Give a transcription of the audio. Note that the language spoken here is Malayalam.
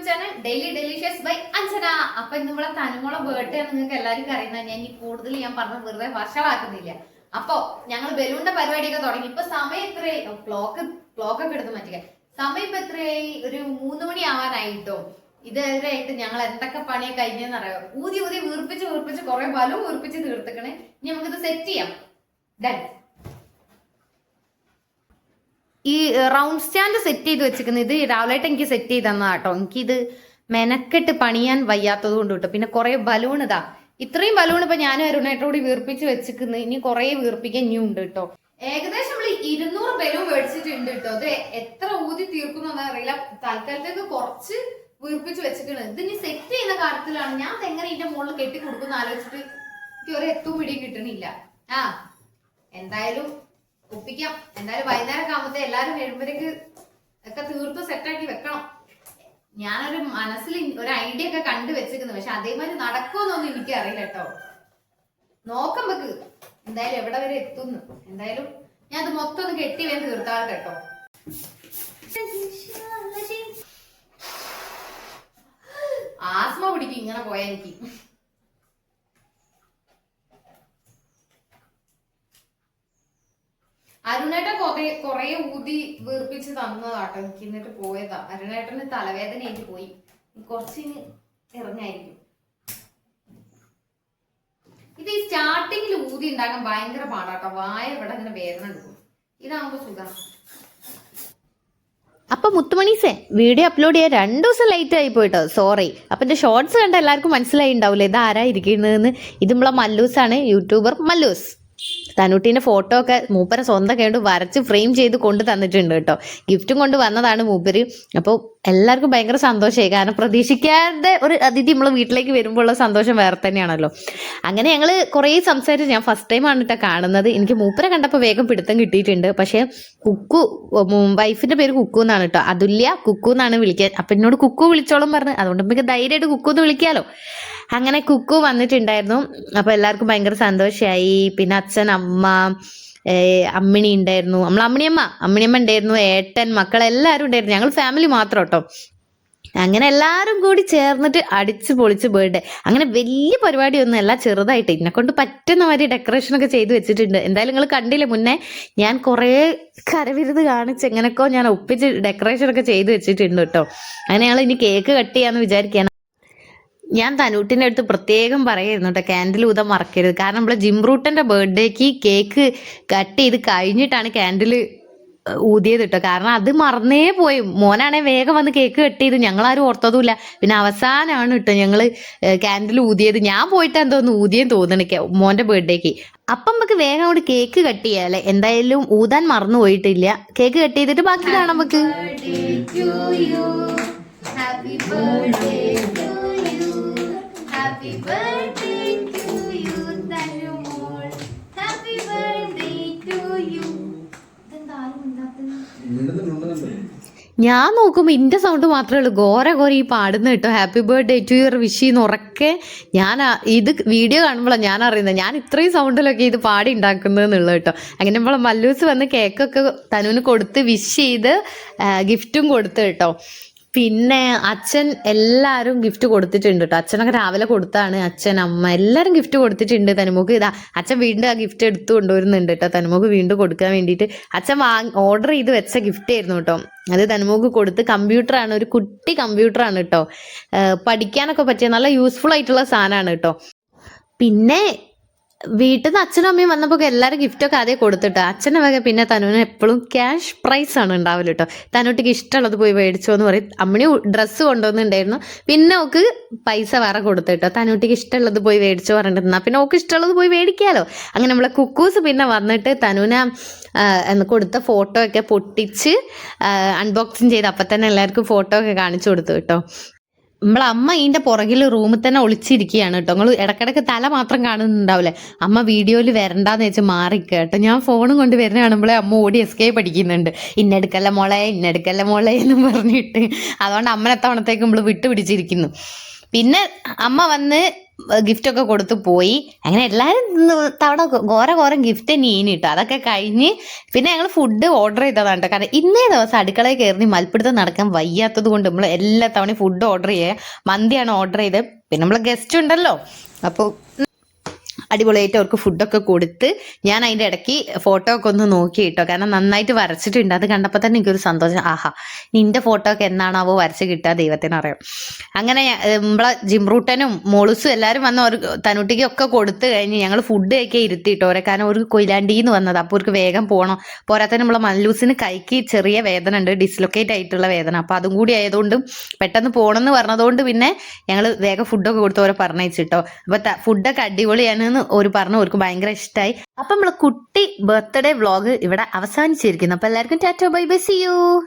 YouTube channel daily delicious by Anjana അപ്പൊ ഇന്ന് നമ്മളെ തനുമോളെ ബർത്ത്ഡേ ആണ് നിങ്ങൾക്ക് എല്ലാവർക്കും അറിയുന്ന ഞാൻ ഇനി കൂടുതൽ ഞാൻ പറഞ്ഞ വെറുതെ വഷളാക്കുന്നില്ല. അപ്പൊ ഞങ്ങൾ ബലൂണിന്റെ പരിപാടിയൊക്കെ തുടങ്ങി. ഇപ്പൊ സമയം എത്രയായി? ക്ലോക്ക് ക്ലോക്ക് ഒക്കെ എടുത്ത് മാറ്റിക്ക. സമയം ഇപ്പൊ എത്രയായി? ഒരു മൂന്ന് മണി ആവാനായിട്ടോ? ഇതുവരെയായിട്ട് ഞങ്ങൾ എന്തൊക്കെ പണിയൊക്കെ കഴിഞ്ഞെന്ന് അറിയാം ഊതി ഊതി വീർപ്പിച്ച് വീർപ്പിച്ച് കുറെ ബലൂൺ വീർപ്പിച്ച് തീർത്തിക്കണേ. ഇനി നമുക്കിത് സെറ്റ് ചെയ്യാം. ഡൺ ഈ റൗണ്ട് സ്റ്റാൻഡ് സെറ്റ് ചെയ്ത് വെച്ചിരിക്കുന്നത് ഇത് രാവിലെയായിട്ട് എനിക്ക് സെറ്റ് ചെയ്ത് തന്നതാ കേട്ടോ. എനിക്കിത് മെനക്കെട്ട് പണിയാൻ വയ്യാത്തത് കൊണ്ട് കേട്ടോ. പിന്നെ കുറെ ബലൂൺ ഇതാ. ഇത്രയും ബലൂൺ ഇപ്പൊ ഞാൻ അരുണേട്ടോടി വീർപ്പിച്ച് വെച്ചിരിക്കുന്നത് ഇനി കുറെ വീർപ്പിക്കാൻ ഇനിയും ഉണ്ട് കേട്ടോ. ഏകദേശം നമ്മൾ ഇരുന്നൂറ് ബലൂൺ മേടിച്ചിട്ടുണ്ട് കേട്ടോ. അത് എത്ര ഊതി തീർക്കുന്നൊന്നും അറിയില്ല തൽക്കാലത്തേക്ക് കുറച്ച് വീർപ്പിച്ച് വെച്ചിട്ടുണ്ട് ഇത് ഇനി സെറ്റ് ചെയ്യുന്ന കാര്യത്തിലാണ്. ഞാൻ എങ്ങനെ ഇതിന്റെ മുകളിൽ കെട്ടി കൊടുക്കുന്ന ആലോചിച്ചിട്ട് എനിക്ക് ഒരു എത്തും പിടിയും കിട്ടണില്ല. ആ എന്തായാലും ഒപ്പിക്കാം. എന്തായാലും വൈകുന്നേരം ആകുമ്പത്തേ എല്ലാരും വരുമ്പോഴേക്ക് ഒക്കെ തീർത്ത് സെറ്റാക്കി വെക്കണം. ഞാനൊരു മനസ്സിൽ ഒരു ഐഡിയ ഒക്കെ കണ്ടു വെച്ചിരിക്കുന്നു. പക്ഷെ അതേമാതിരി നടക്കുമെന്നൊന്നും എനിക്ക് അറിയില്ല കേട്ടോ. നോക്കാം വെക്ക് എന്തായാലും എവിടെ വരെ എത്തുന്നു. എന്തായാലും ഞാൻ അത് മൊത്തം ഒന്ന് കെട്ടി വേഗം തീർത്താൽ കേട്ടോ. ആസ്മ പിടിക്കും ഇങ്ങനെ പോയാ എനിക്ക്. അരുണേട്ടൻ കൊറേ കൊറേ ഊതി വീർപ്പിച്ച് തന്നതാട്ടോ എനിക്ക് എന്നിട്ട് പോയതാ. അരുണേട്ടന് തലവേദന ആയിട്ട് പോയി. കുറച്ചിന് ഇറങ്ങായിരിക്കും. ഇത് ഈ സ്റ്റാർട്ടിങ്ങിൽ ഊതി ഉണ്ടാക്കാൻ ഭയങ്കര പാടാട്ടോ. വായ ഇവിടെ ഇങ്ങനെ വേദന എടുക്കും. ഇതാകുമ്പോ സുഖം. അപ്പൊ മുത്തുമണീസേ വീഡിയോ അപ്ലോഡ് ചെയ്യാൻ രണ്ടു ദിവസം ലേറ്റ് ആയി പോയിട്ടോ. സോറി അപ്പൊ എന്റെ ഷോർട്സ് കണ്ട എല്ലാവർക്കും മനസ്സിലായി ഉണ്ടാവില്ലേ ഇത് ആരാ ഇരിക്കുന്നതെന്ന്? ഇത് നമ്മളെ മല്ലൂസാണ്. യൂട്യൂബർ മല്ലൂസ്. തനുട്ടീന്റെ ഫോട്ടോ ഒക്കെ മൂപ്പരെ സ്വന്തം കണ്ട് വരച്ച് ഫ്രെയിം ചെയ്ത് കൊണ്ടു തന്നിട്ടുണ്ട് കേട്ടോ. ഗിഫ്റ്റും കൊണ്ട് വന്നതാണ് മൂപ്പര്. അപ്പോൾ എല്ലാവർക്കും ഭയങ്കര സന്തോഷമായി. കാരണം പ്രതീക്ഷിക്കാതെ ഒരു അതിഥി നമ്മൾ വീട്ടിലേക്ക് വരുമ്പോൾ ഉള്ള സന്തോഷം വേറെ തന്നെയാണല്ലോ. അങ്ങനെ ഞങ്ങൾ കുറേ സംസാരിച്ച് ഞാൻ ഫസ്റ്റ് ടൈം ആണ് കേട്ടോ കാണുന്നത്. എനിക്ക് മൂപ്പരെ കണ്ടപ്പോൾ വേഗം പിടുത്തം കിട്ടിയിട്ടുണ്ട്. പക്ഷേ കുക്കു വൈഫിന്റെ പേര് കുക്കു എന്നാണ് കേട്ടോ അതുല്യ കുക്കു എന്നാണ് വിളിക്കാൻ. അപ്പം എന്നോട് കുക്കു വിളിച്ചോളം പറഞ്ഞു. അതുകൊണ്ട് നമുക്ക് ധൈര്യമായിട്ട് കുക്കു എന്ന് വിളിക്കാലോ. അങ്ങനെ കുക്കു വന്നിട്ടുണ്ടായിരുന്നു. അപ്പോൾ എല്ലാവർക്കും ഭയങ്കര സന്തോഷമായി പിന്നെ അച്ഛൻ അമ്മ അമ്മിണി ഉണ്ടായിരുന്നു. നമ്മൾ അമ്മിണിയമ്മ അമ്മിണിയമ്മ ഉണ്ടായിരുന്നു ഏട്ടൻ മക്കളെല്ലാവരും ഉണ്ടായിരുന്നു. ഞങ്ങൾ ഫാമിലി മാത്രം കേട്ടോ അങ്ങനെ എല്ലാവരും കൂടി ചേർന്നിട്ട് അടിച്ച് പൊളിച്ച് ബേർഡേ അങ്ങനെ വലിയ പരിപാടിയൊന്നും അല്ല ചെറുതായിട്ട്. എന്നെ കൊണ്ട് പറ്റുന്ന മാതിരി ഡെക്കറേഷൻ ഒക്കെ ചെയ്തു വെച്ചിട്ടുണ്ട്. എന്തായാലും നിങ്ങൾ കണ്ടില്ലേ മുന്നേ ഞാൻ കുറേ കരവിരുത് കാണിച്ച് എങ്ങനെയൊക്കെ ഞാൻ ഒപ്പിച്ച് ഡെക്കറേഷൻ ഒക്കെ ചെയ്തു വെച്ചിട്ടുണ്ട് കേട്ടോ അങ്ങനെ ഞങ്ങൾ ഇനി കേക്ക് കട്ട് ചെയ്യാന്ന് വിചാരിക്കുകയാണ് ഞാൻ തനൂട്ടിന്റെ അടുത്ത് പ്രത്യേകം പറയായിരുന്നു കേട്ടോ ക്യാൻഡിൽ ഊതാൻ മറക്കരുത്. കാരണം നമ്മളെ ജിംറൂട്ടന്റെ ബർത്ത്ഡേക്ക് കേക്ക് കട്ട് ചെയ്ത് കഴിഞ്ഞിട്ടാണ് ക്യാൻഡിൽ ഊതിയത് കേട്ടോ. കാരണം അത് മറന്നേ പോയി. മോനാണെ വേഗം വന്ന് കേക്ക് കട്ട് ചെയ്ത്. ഞങ്ങളാരും ഓർത്തതുമില്ല. പിന്നെ അവസാനമാണ് കേട്ടോ ഞങ്ങൾ ക്യാൻഡിൽ ഊതിയത്. ഞാൻ പോയിട്ട് എന്തോന്ന് ഊതിയെന്ന് തോന്നണിക്ക മോന്റെ ബർത്ത്ഡേക്ക് അപ്പം നമുക്ക് വേഗം അവിടെ കേക്ക് കട്ട് ചെയ്യാല്ലേ എന്തായാലും ഊതാൻ മറന്നു പോയിട്ടില്ല. കേക്ക് കട്ട് ചെയ്തിട്ട് ബാക്കി കാണാം നമുക്ക്. Happy birthday to you, തനുമോൾ. Happy birthday to you. ഇതെന്താ ആരും മിണ്ടാത്തത്? ഞാൻ നോക്കുമ്പോൾ ഇന്റെ സൗണ്ട് മാത്രമേ ഉള്ളൂ ഘോര ഘോര ഈ പാടുന്ന കേട്ടോ happy birthday to your wish എന്ന് ഉറക്കെ ഞാൻ ഇത് വീഡിയോ കാണുമ്പോഴാണ് ഞാൻ അറിയുന്നത് ഞാൻ ഇത്രയും സൗണ്ടിലൊക്കെ ഇത് പാടി ഉണ്ടാക്കുന്നതെന്നുള്ളത് കേട്ടോ അങ്ങനെ നമ്മൾ മല്ലൂസ് വന്ന് കേക്കൊക്കെ തനുവിന് കൊടുത്ത് വിഷ് ചെയ്ത് ഗിഫ്റ്റും കൊടുത്ത് കേട്ടോ പിന്നെ അച്ഛൻ എല്ലാവരും ഗിഫ്റ്റ് കൊടുത്തിട്ടുണ്ട് കേട്ടോ അച്ഛനൊക്കെ രാവിലെ കൊടുത്താണ്. അച്ഛൻ അമ്മ എല്ലാവരും ഗിഫ്റ്റ് കൊടുത്തിട്ടുണ്ട് തനുമുക്ക്. ഇതാ അച്ഛൻ വീണ്ടും ആ ഗിഫ്റ്റ് എടുത്തു കൊണ്ടുവരുന്നുണ്ട് കേട്ടോ തനുമുക്ക് വീണ്ടും കൊടുക്കാൻ വേണ്ടിയിട്ട് അച്ഛൻ വാങ്ങി ഓർഡർ ചെയ്ത് വെച്ച ഗിഫ്റ്റ് ആയിരുന്നു കേട്ടോ അത് തനുമുക്ക് കൊടുത്ത് കമ്പ്യൂട്ടറാണ് ഒരു കുട്ടി കമ്പ്യൂട്ടറാണ് കേട്ടോ പഠിക്കാനൊക്കെ പറ്റിയ നല്ല യൂസ്ഫുൾ ആയിട്ടുള്ള സാധനമാണ് കേട്ടോ പിന്നെ വീട്ടിൽ നിന്ന് അച്ഛനും അമ്മയും വന്നപ്പോൾ എല്ലാവരും ഗിഫ്റ്റൊക്കെ ആദ്യം കൊടുത്തിട്ട്. അച്ഛനെ വക പിന്നെ തനുവിന് എപ്പോഴും ക്യാഷ് പ്രൈസ് ആണ് ഉണ്ടാവില്ല കേട്ടോ തനുട്ടിക്ക് ഇഷ്ടമുള്ളത് പോയി മേടിച്ചോ എന്ന് പറയും. അമ്മണി ഡ്രസ്സ് കൊണ്ടുവന്നിട്ടുണ്ടായിരുന്നു പിന്നെ ഓക്ക് പൈസ വേറെ കൊടുത്തിട്ടോ. തനുട്ടിക്ക് ഇഷ്ടമുള്ളത് പോയി മേടിച്ചോ പറഞ്ഞിട്ട് പിന്നെ ഓക്ക് ഇഷ്ടമുള്ളത് പോയി മേടിക്കാലോ. അങ്ങനെ നമ്മളെ കുക്കൂസ് പിന്നെ വന്നിട്ട് തനുവിന് എന്ന് കൊടുത്ത ഫോട്ടോ ഒക്കെ പൊട്ടിച്ച് അൺബോക്സിങ് ചെയ്ത് അപ്പം തന്നെ എല്ലാവർക്കും ഫോട്ടോ ഒക്കെ കാണിച്ചു കൊടുത്തു കേട്ടോ നമ്മളെ അമ്മ ഇതിന്റെ പുറകിൽ റൂമിൽ തന്നെ ഒളിച്ചിരിക്കുകയാണ് കേട്ടോ. നിങ്ങൾ ഇടക്കിടക്ക് തല മാത്രം കാണുന്നുണ്ടാവില്ലേ? അമ്മ വീഡിയോയിൽ വരണ്ടാന്ന് വെച്ച് മാറിക്കുക കേട്ടോ. ഞാൻ ഫോണും കൊണ്ട് വരുന്ന കാണുമ്പോഴേ അമ്മ ഓടി എസ്കേപ്പ് പഠിക്കുന്നുണ്ട് ഇന്നെടുക്കല്ല മോളെ ഇന്നെടുക്കല്ല മോളെ എന്ന് പറഞ്ഞിട്ട്. അതുകൊണ്ട് അമ്മനെ തവണത്തേക്ക് നമ്മൾ വിട്ടുപിടിച്ചിരിക്കുന്നു. പിന്നെ അമ്മ വന്ന് ഗിഫ്റ്റ് ഒക്കെ കൊടുത്തു പോയി. അങ്ങനെ എല്ലാവരും തവണ ഘോര ഘോരം ഗിഫ്റ്റ് കേട്ടോ അതൊക്കെ കഴിഞ്ഞ് പിന്നെ ഞങ്ങൾ ഫുഡ് ഓർഡർ ചെയ്തതാണ് കേട്ടോ കാരണം ഇന്നേ ദിവസം അടുക്കളയിൽ കയറി മൽപ്പിടുത്തം നടക്കാൻ വയ്യാത്തത് കൊണ്ട് നമ്മൾ എല്ലാ തവണയും ഫുഡ് ഓർഡർ ചെയ്യുക മന്തിയാണ് ഓർഡർ ചെയ്തത് പിന്നെ നമ്മൾ ഗസ്റ്റ് ഉണ്ടല്ലോ. അപ്പോൾ അടിപൊളിയായിട്ട് അവർക്ക് ഫുഡൊക്കെ കൊടുത്ത് ഞാൻ അതിന്റെ ഇടയ്ക്ക് ഫോട്ടോ ഒക്കെ ഒന്ന് നോക്കി കേട്ടോ. കാരണം നന്നായിട്ട് വരച്ചിട്ടുണ്ട്. അത് കണ്ടപ്പോൾ തന്നെ എനിക്കൊരു സന്തോഷം. ആഹാ നിന്റെ ഫോട്ടോ ഒക്കെ എന്നാണാവോ വരച്ച് കിട്ടുക ദൈവത്തിന് അറിയാം. അങ്ങനെ നമ്മളെ ജിംറൂട്ടനും മോളുസും എല്ലാവരും വന്ന് ഒരു തനുട്ടിക്ക് ഒക്കെ കൊടുത്തു കഴിഞ്ഞ് ഞങ്ങൾ ഫുഡ് ഒക്കെ ഇരുത്തിയിട്ടോ ഓരോ കാരണം ഒരു കൊയിലാണ്ടിന്ന് വന്നത്. അപ്പോൾ അവർക്ക് വേഗം പോകണം പോരാത്തന്നെ നമ്മളെ മല്ലൂസിന് കൈക്ക് ചെറിയ വേദന ഉണ്ട്. ഡിസ്ലൊക്കേറ്റ് ആയിട്ടുള്ള വേദന. അപ്പോൾ അതും കൂടി ആയതുകൊണ്ട് പെട്ടെന്ന് പോകണമെന്ന് പറഞ്ഞതുകൊണ്ട് പിന്നെ ഞങ്ങൾ വേഗം ഫുഡൊക്കെ കൊടുത്ത് ഓരോ പറഞ്ഞയച്ചിട്ടോ അപ്പോൾ ഫുഡൊക്കെ അടിപൊളിയാണെന്ന് ഒരു പറഞ്ഞു അവർക്ക് ഭയങ്കര ഇഷ്ടമായി അപ്പം നമ്മളെ കുട്ടി ബർത്ത്ഡേ വ്ളോഗ് ഇവിടെ അവസാനിച്ചിരിക്കുന്നു. അപ്പോൾ എല്ലാവർക്കും ടാറ്റോ ബൈ ബൈ സി യു.